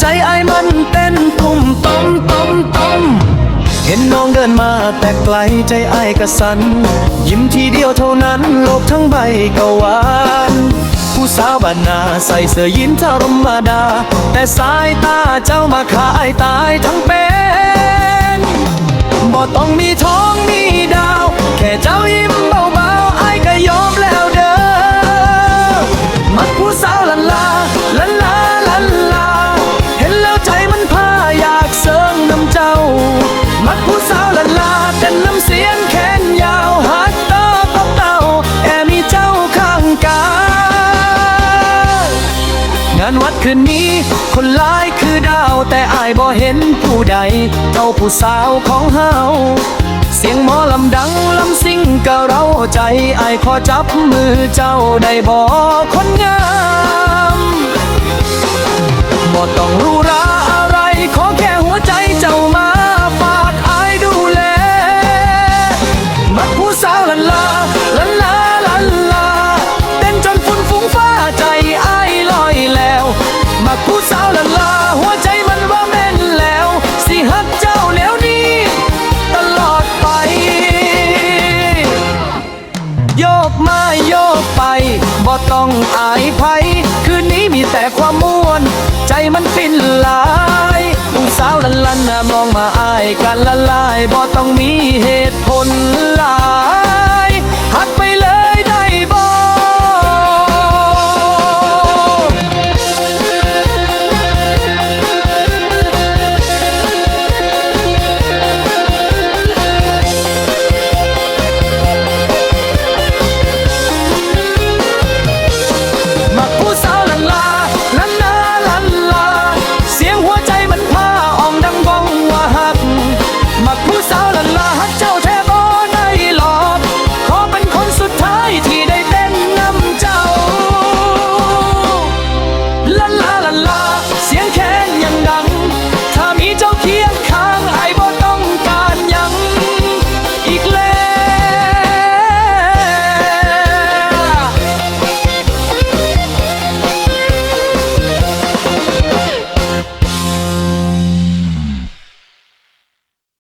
ใจไอ้มันเต้นตุ่มต้มต้มต้มเห็นน้องเดินมาแต่ไกลใจไอ้กระสัน ยิ้มทีเดียวเท่านั้นโลกทั้งใบก็หวานผู้สาวบ้านนาใส่เสื้อยีนธรรมดา แต่สายตาเจ้ามาขายตายทั้งเป็นบ่ต้องมีทอานวัดคืนนี้ คนหลายคือดาว แต่อายบ่เห็นผู้ใดเท่าผู้สาวของเฮาเสียงหมอลำดังลำซิ่งกะเราใจอายขอจับมือเจ้าได้บ่คนงามบ่ต้องรู้ โยกไปบ่ต้องอายไผคืนนี้มีแต่ความม่วน ใจมันฟินหลายผู้สาวลันลันน่ะมองมาอายกันละลายบ่ต้องมี